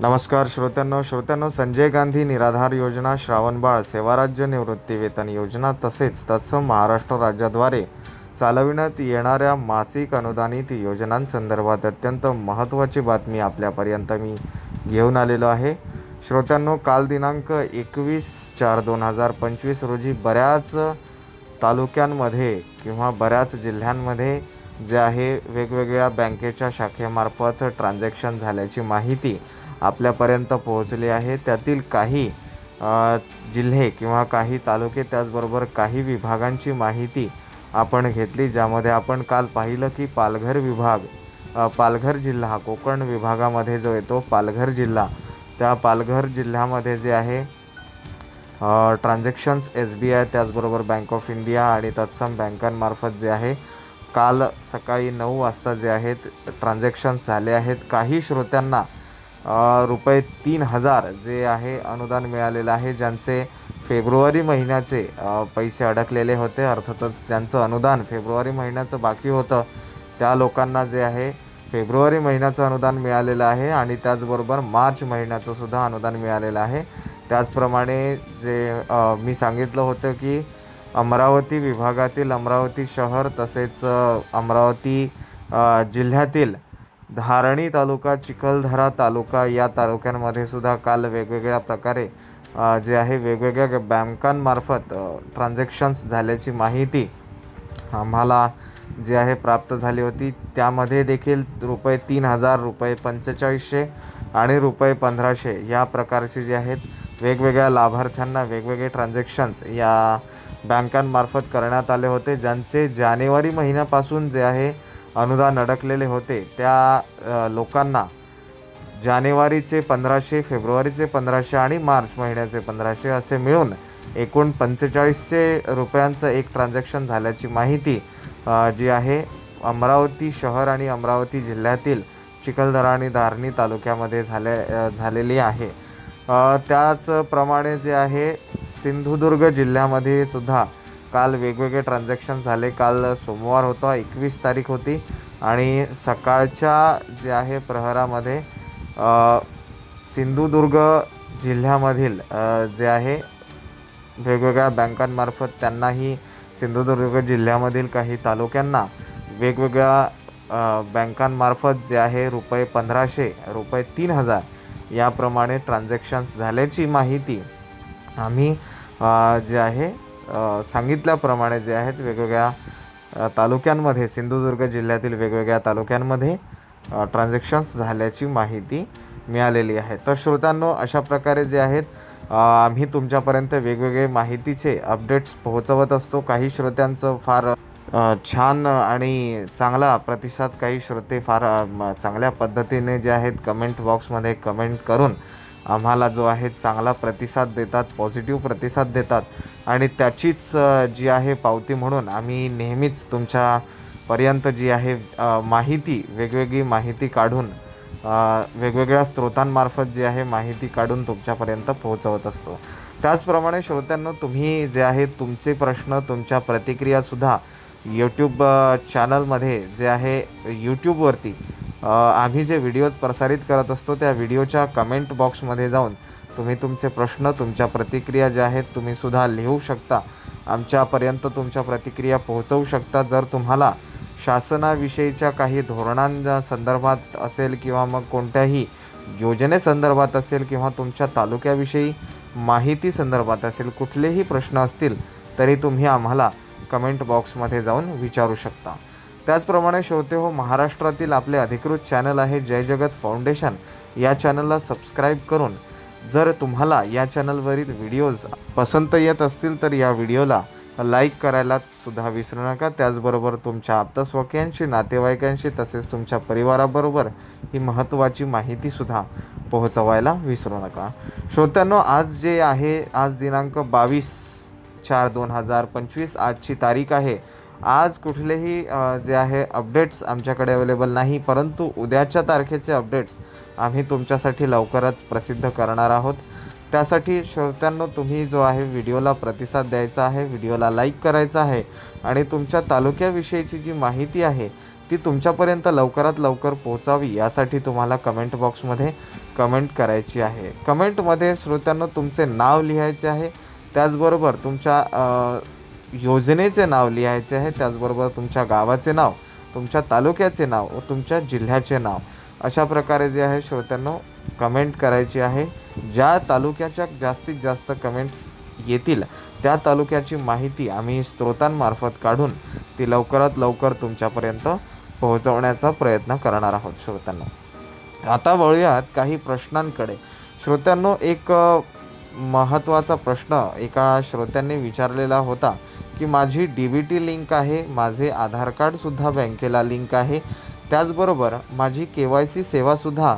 नमस्कार श्रोत्यांनो श्रोत्यांनो संजय गांधी निराधार योजना श्रावणबाळ सेवाराज्य निवृत्ती वेतन योजना तसेच तत्सम महाराष्ट्र राज्याद्वारे चालविण्यात येणाऱ्या मासिक अनुदानित योजनांसंदर्भात अत्यंत महत्त्वाची बातमी आपल्यापर्यंत मी घेऊन आलेलो आहे. श्रोत्यांनो काल दिनांक एकवीस चार दोन हजार पंचवीस रोजी बऱ्याच तालुक्यांमध्ये किंवा बऱ्याच जिल्ह्यांमध्ये जे आहे वेगवेगळ्या बँकेच्या शाखेमार्फत ट्रान्झॅक्शन झाल्याची माहिती आपल्यापर्यंत पोहोचले आहे. त्यातील काही जिल्हे किंवा काही तालुके त्याचबरोबर काही विभागांची माहिती आपण घेतली ज्यामध्ये आपण काल पाहिलं की पालघर विभाग पालघर जिल्हा कोकण विभागामध्ये जो येतो पालघर जिल्हा त्या पालघर जिल्ह्यामध्ये जे आहे ट्रान्झॅक्शन्स एस बी आय त्याचबरोबर बँक ऑफ इंडिया आणि तत्सम बँकांमार्फत जे आहे काल सकाळी नऊ वाजता जे आहेत ट्रान्झॅक्शन्स झाले आहेत. काही श्रोत्यांना रुपये तीन हजार जे आहे अनुदान मिळालेलं आहे ज्यांचे फेब्रुवारी महिन्याचे पैसे अडकलेले होते. अर्थातच ज्यांचं अनुदान फेब्रुवारी महिन्याचं बाकी होतं त्या लोकांना जे आहे फेब्रुवारी महिन्याचं अनुदान मिळालेलं आहे आणि त्याचबरोबर मार्च महिन्याचं सुद्धा अनुदान मिळालेलं आहे. त्याचप्रमाणे जे मी सांगितलं होतं की अमरावती विभागातील अमरावती शहर तसेच अमरावती जिल्ह्यातील धारणी तालुका चिखलदरा तालुका या तालुक्यांमध्ये सुद्धा काल वेगवेगळ्या प्रकारे जे आहे वेगवेगळ्या बँकांमार्फत ट्रान्झॅक्शन्स झाल्याची माहिती आम्हाला जी आहे प्राप्त झाली होती. त्यामध्ये देखील रुपये तीन हजार रुपये पंचेचाळीसशे आणि रुपये पंधराशे या प्रकारचे जे आहेत वेगवेगळ्या लाभार्थ्यांना वेगवेगळे ट्रान्झॅक्शन्स या बँकांमार्फत करण्यात आले होते. ज्यांचे जानेवारी महिन्यापासून जे आहे अनुदान अडकलेले होते. त्या लोकांना जानेवारीचे पंधराशे फेब्रुवारीचे पंधराशे आणि मार्च महिन्याचे पंधराशे असे मिळून एकूण पंचेचाळीसशे रुपयांचं एक ट्रान्झॅक्शन झाल्याची माहिती जी आहे अमरावती शहर आणि अमरावती जिल्ह्यातील चिखलदरा आणि धारणी तालुक्यामध्ये झाले झालेली आहे. त्याचप्रमाणे जे आहे सिंधुदुर्ग जिल्ह्यामध्ये सुद्धा काल वेगवेगळे ट्रान्झॅक्शन झाले. काल सोमवार होता एकवीस तारीख होती आणि सकाळच्या जे आहे प्रहरामध्ये सिंधुदुर्ग जिल्ह्यामधील जे आहे वेगवेगळ्या बँकांमार्फत त्यांनाही सिंधुदुर्ग जिल्ह्यामधील काही तालुक्यांना वेगवेगळ्या बँकांमार्फत जे आहे रुपये पंधराशे रुपये तीन हजार याप्रमाणे ट्रान्झॅक्शन्स झाल्याची माहिती आम्ही जे आहे सांगितल्याप्रमाणे जे आहेत वेगवेगळ्या तालुक्यांमध्ये सिंधुदुर्ग जिल्ह्यातील वेगवेगळ्या तालुक्यांमध्ये ट्रान्झॅक्शन्स झाल्याची माहिती मिळालेली आहे. तर श्रोत्यांनो अशा प्रकारे जे आहेत आम्ही तुमच्यापर्यंत वेगवेगळे माहितीचे अपडेट्स पोहोचवत असतो. काही श्रोत्यांचं फार छान आणि चांगला प्रतिसाद काही श्रोते फार चांगल्या पद्धतीने जे आहेत कमेंट बॉक्समध्ये कमेंट करून आम्हाला जो आहे चांगला प्रतिसाद देतात पॉझिटिव्ह प्रतिसाद देतात. आणि त्याचीच जी आहे पावती म्हणून आम्ही नेहमीच तुमच्यापर्यंत जी आहे माहिती वेगवेगळी माहिती काढून वेगवेगळ्या स्रोतांमार्फत जी आहे माहिती काढून तुमच्यापर्यंत पोहोचवत असतो. त्याचप्रमाणे श्रोत्यांना तुम्ही जे आहे तुमचे प्रश्न तुमच्या प्रतिक्रियासुद्धा यूट्यूब चॅनलमध्ये जे आहे यूट्यूबवरती आम्ही जे व्हिडिओज प्रसारित करत असतो त्या व्हिडिओच्या कमेंट बॉक्समध्ये जाऊन तुम्ही तुमचे प्रश्न तुमच्या प्रतिक्रिया ज्या आहेत तुम्ही सुद्धा लिहू शकता. आमच्यापर्यंत तुमच्या प्रतिक्रिया पोहोचवू शकता. जर तुम्हाला शासनाविषयीच्या काही धोरणांच्या संदर्भात असेल किंवा मग कोणत्याही योजनेसंदर्भात असेल किंवा तुमच्या तालुक्याविषयी माहिती संदर्भात असेल कुठलेही प्रश्न असतील तरी तुम्ही आम्हाला कमेंट बॉक्समध्ये जाऊन विचारू शकता. त्याचप्रमाणे श्रोते हो महाराष्ट्रातील आपले अधिकृत चॅनल आहे जय जगत फाउंडेशन. या चॅनलला सबस्क्राईब करून जर तुम्हाला या चॅनलवरील व्हिडिओज पसंत येत असतील तर या व्हिडिओला लाईक करायला सुद्धा विसरू नका. त्याचबरोबर तुमच्या आप्तस्वकीयांशी नातेवाईकांशी तसेच तुमच्या परिवाराबरोबर ही महत्त्वाची माहितीसुद्धा पोहोचवायला विसरू नका. श्रोत्यांनो आज जे आहे आज दिनांक बावीस चार दोन हजार पंचवीस आजची तारीख आहे. आज कुठलेही जे आहे अपडेट्स आमच्याकडे अवेलेबल नाही परंतु उद्याच्या तारखेचे अपडेट्स आम्ही तुमच्यासाठी लवकरच प्रसिद्ध करणार आहोत. त्यासाठी श्रोत्यांनो तुम्ही जो आहे व्हिडिओला प्रतिसाद द्यायचा आहे व्हिडिओला लाईक करायचा आहे आणि तुमच्या तालुक्याविषयीची जी माहिती आहे ती तुमच्यापर्यंत लवकरात लवकर पोहोचावी यासाठी तुम्हाला कमेंट बॉक्समध्ये कमेंट करायची आहे. कमेंटमध्ये श्रोत्यांनो तुमचे नाव लिहायचे आहे. त्याचबरोबर तुमच्या योजनेचे नाव लिहायचे आहे त्याचबरोबर तुमच्या गावाचे नाव तुमच्या तालुक्याचे नाव व तुमच्या जिल्ह्याचे नाव. अशा प्रकारे जे आहे श्रोत्यांनो कमेंट करायची आहे. ज्या तालुक्याच्या जास्तीत जास्त कमेंट्स येतील त्या तालुक्याची माहिती आम्ही स्त्रोतांमार्फत काढून ती लवकरात लवकर तुमच्यापर्यंत पोहोचवण्याचा प्रयत्न करणार आहोत श्रोत्यांना. आता वळूयात काही प्रश्नांकडे. श्रोत्यांनो एक महत्त्वाचा प्रश्न एका श्रोत्यांनी विचारलेला होता की माझी डी बी टी लिंक आहे माझे आधार कार्डसुद्धा बँकेला लिंक आहे. त्याचबरोबर माझी के वाय सी सेवासुद्धा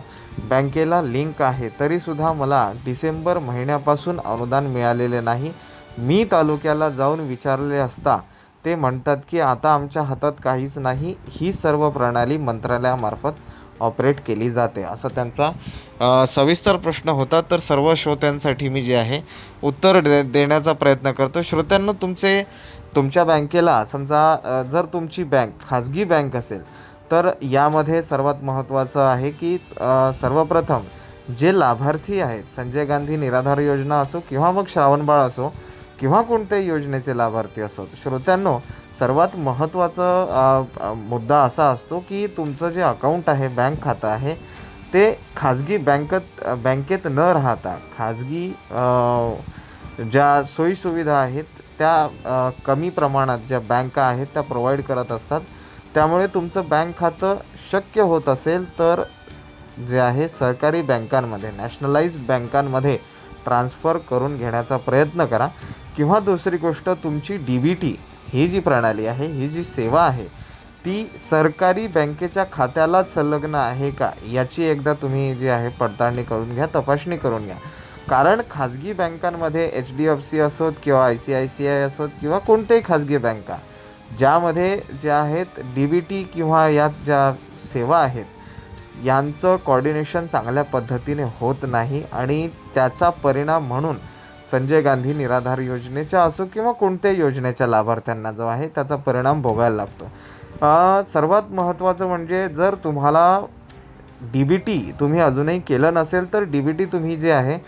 बँकेला लिंक आहे. तरीसुद्धा मला डिसेंबर महिन्यापासून अनुदान मिळालेले नाही. मी तालुक्याला जाऊन विचारले असता ते म्हणतात की आता आमच्या हातात काहीच नाही. ही सर्व प्रणाली मंत्रालयामार्फत ऑपरेट केली जाते असं त्यांचा सविस्तर प्रश्न होता. तर सर्व श्रोत्यांसाठी मी जे आहे उत्तर दे देण्याचा प्रयत्न करतो. श्रोत्यांना तुमचे तुमच्या बँकेला समजा जर तुमची बँक खाजगी बँक असेल तर यामध्ये सर्वात महत्त्वाचं आहे की सर्वप्रथम जे लाभार्थी आहेत संजय गांधी निराधार योजना असो किंवा मग श्रावणबाळ असो किंवा कोणत्याही योजनेचे लाभार्थी असोत श्रोत्यांनो सर्वात महत्त्वाचं मुद्दा असा असतो की तुमचं जे अकाउंट आहे बँक खातं आहे ते खाजगी बँकेत बँकेत न राहता खाजगी ज्या सोयीसुविधा आहेत त्या कमी प्रमाणात ज्या बँका आहेत त्या प्रोव्हाइड करत असतात. त्यामुळे तुमचं बँक खातं शक्य होत असेल तर जे आहे सरकारी बँकांमध्ये नॅशनलाइज बँकांमध्ये ट्रान्स्फर करून घेण्याचा प्रयत्न करा. किंवा दुसरी गोष्ट तुमची डी बी टी ही जी प्रणाली आहे ही जी सेवा आहे ती सरकारी बँकेच्या खात्यालाच संलग्न आहे का? याची एकदा तुम्ही जी आहे पडताळणी करून घ्या तपासणी करून घ्या. कारण खाजगी बँकांमध्ये एच डी एफ सी असोत किंवा I C I C I असोत किंवा कोणत्याही खाजगी बँका ज्यामध्ये ज्या आहेत डी बी टी किंवा यात ज्या सेवा आहेत यांचं कॉर्डिनेशन चांगल्या पद्धतीने होत नाही आणि त्याचा परिणाम म्हणून संजय गांधी निराधार योजनेच्या असो किंवा कोणत्याही योजनेच्या लाभार्थ्यांना जो आहे त्याचा परिणाम भोगायला लागतो. सर्वात महत्त्वाचं म्हणजे जर तुम्हाला डी बी टी तुम्ही अजूनही केलं नसेल तर डी बी टी तुम्ही जे आहे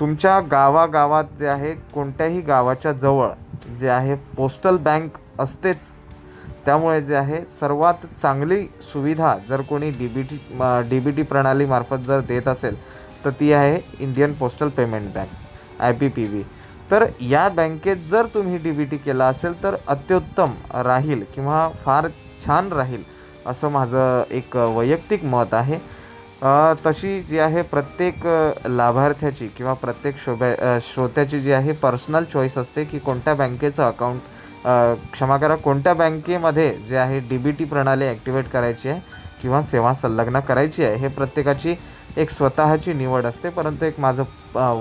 तुमच्या गावागावात जे आहे कोणत्याही गावाच्या जवळ जे आहे पोस्टल बँक असतेच त्यामुळे जे आहे सर्वात चांगली सुविधा जर कोणी D B T D B T प्रणालीमार्फत जर देत असेल तर ती आहे Indian postal payment bank I P P B तर या बँकेत जर तुम्ही डी बी टी केला असेल तर अत्युत्तम राहील किंवा फार छान राहील असं माझं एक वैयक्तिक मत आहे. तशी जी आहे प्रत्येक लाभार्थ्याची किंवा प्रत्येक शोभ्या श्रोत्याची जी आहे पर्सनल चॉईस असते की कोणत्या बँकेचं अकाउंट क्षमा करा कोणत्या बँकेमध्ये जे आहे डी बी टी प्रणाली ॲक्टिवेट करायची आहे किंवा सेवा संलग्न करायची आहे हे प्रत्येकाची एक स्वतःची निवड असते. परंतु एक माझं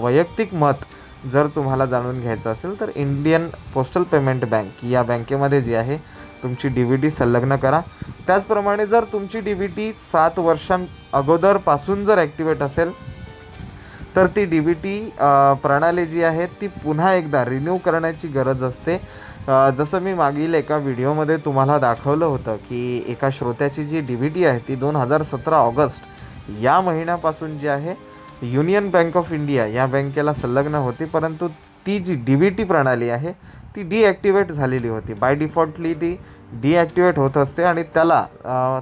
वैयक्तिक मत जर तुम्हाला जाणून घ्यायचं असेल तर इंडियन पोस्टल पेमेंट बँक या बँकेमध्ये जी आहे तुमची डी बी टी संलग्न करा. त्याचप्रमाणे जर तुमची डी बी टी सात वर्षां अगोदरपासून जर ॲक्टिवेट असेल तर ती डी बी टी प्रणाली जी आहे ती पुन्हा एकदा रिन्यू करण्याची गरज असते. जसं मी मागील एका व्हिडिओमध्ये तुम्हाला दाखवलं होतं की एका श्रोत्याची जी डी बी टी आहे ती दोन हजार सतरा ऑगस्ट या महिन्यापासून जी आहे युनियन बँक ऑफ इंडिया या बँकेला संलग्न होती. परंतु ती जी डी बी टी प्रणाली आहे ती डीॲक्टिवेट झालेली होती. बाय डिफॉल्टली ती डीॲक्टिवेट होत असते आणि त्याला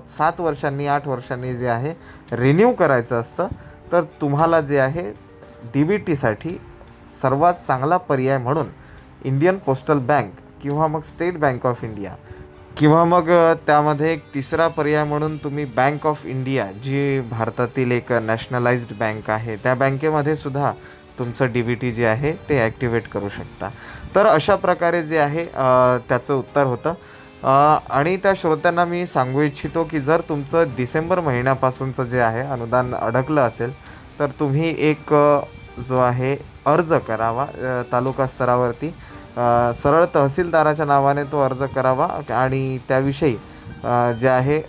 सात वर्षांनी आठ वर्षांनी जे आहे रिन्यू करायचं असतं. तर तुम्हाला जे आहे डी बी टीसाठी सर्वात चांगला पर्याय म्हणून इंडियन पोस्टल बँक किंवा मग स्टेट बँक ऑफ इंडिया किंवा मग त्यामध्ये एक तिसरा पर्याय म्हणून तुम्ही बँक ऑफ इंडिया जी भारतातील एक नॅशनलाइज्ड बँक आहे त्या बँकेमध्ये सुद्धा तुमचं डी बी टी जे आहे ते ॲक्टिवेट करू शकता. तर अशा प्रकारे जे आहे त्याचं उत्तर होतं. आणि त्या श्रोत्यांना मी सांगू इच्छितो की जर तुमचं डिसेंबर महिन्यापासूनचं जे आहे अनुदान अडकलं असेल तर तुम्ही एक जो आहे अर्ज करावा तालुका स्तरावरती. सरळ तहसीलदाराच्या नावाने तो अर्ज करावा आणि त्याविषयी जे आहे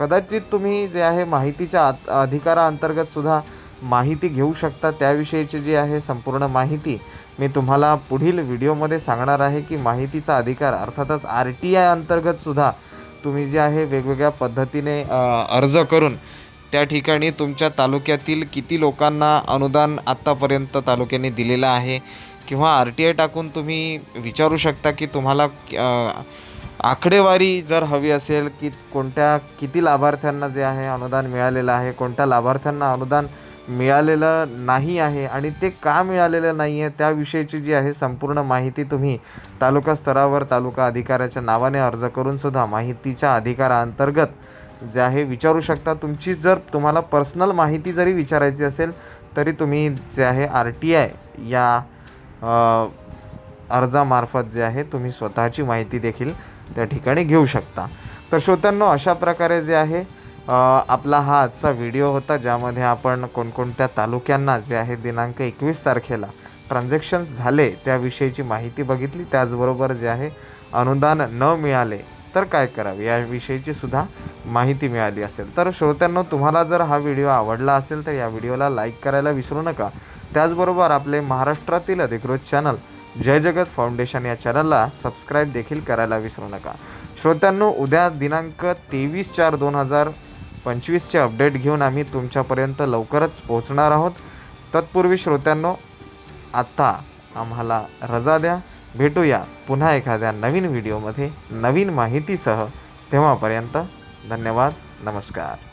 कदाचित तुम्ही जे आहे माहितीच्या आत अधिकाराअंतर्गत सुद्धा माहिती घेऊ शकता. त्याविषयीची जी आहे संपूर्ण माहिती मी तुम्हाला पुढील व्हिडिओमध्ये सांगणार आहे की माहितीचा अधिकार अर्थातच आर टी आय अंतर्गतसुद्धा तुम्ही जे आहे वेगवेगळ्या पद्धतीने अर्ज करून त्या ठिकाणी तुमच्या तालुक्यातील किती लोकांना अनुदान आत्तापर्यंत तालुक्याने दिलेलं आहे किंवा आर टी आय टाकून तुम्ही विचारू शकता की तुम्हाला आकडेवारी जर हवी असेल की कोणत्या किती लाभार्थ्यांना जे आहे अनुदान मिळालेलं आहे कोणत्या लाभार्थ्यांना अनुदान मिळालेलं नाही आहे आणि ते का मिळालेलं नाही आहे त्याविषयीची जी आहे संपूर्ण माहिती तुम्ही तालुका स्तरावर तालुका अधिकाऱ्याच्या नावाने अर्ज करूनसुद्धा माहितीच्या अधिकाराअंतर्गत जे आहे विचारू शकता. तुमची जर तुम्हाला पर्सनल माहिती जरी विचारायची असेल तरी तुम्ही जे आहे आर टी आय या अर्जामार्फत जे आहे तुम्ही स्वतःची माहिती देखील त्या ठिकाणी घेऊ शकता. तर श्रोत्यांनो अशा प्रकारे जे आहे आपला हा आजचा व्हिडिओ होता ज्यामध्ये आपण कोणकोणत्या तालुक्यांना जे आहे दिनांक एकवीस तारखेला ट्रान्झॅक्शन्स झाले त्याविषयीची माहिती बघितली त्याचबरोबर जे आहे अनुदान न मिळाले तर काय करावे? याविषयीची सुद्धा माहिती मिळाली असेल. तर श्रोत्यांनो तुम्हाला जर हा व्हिडिओ आवडला असेल तर या व्हिडिओला लाईक करायला विसरू नका. त्याचबरोबर आपले महाराष्ट्रातील अधिकृत चॅनल जय जगत फाउंडेशन या चॅनलला सबस्क्राईब देखील करायला विसरू नका. श्रोत्यांनो उद्या दिनांक तेवीस चार दोन हजार पंचवीसचे अपडेट घेऊन आम्ही तुमच्यापर्यंत लवकरच पोहोचणार आहोत. तत्पूर्वी श्रोत्यांनो आत्ता आम्हाला रजा द्या. भेटूया पुन्हा एखाद्या नवीन व्हिडिओमध्ये नवीन माहितीसह. तेव्हापर्यंत धन्यवाद नमस्कार.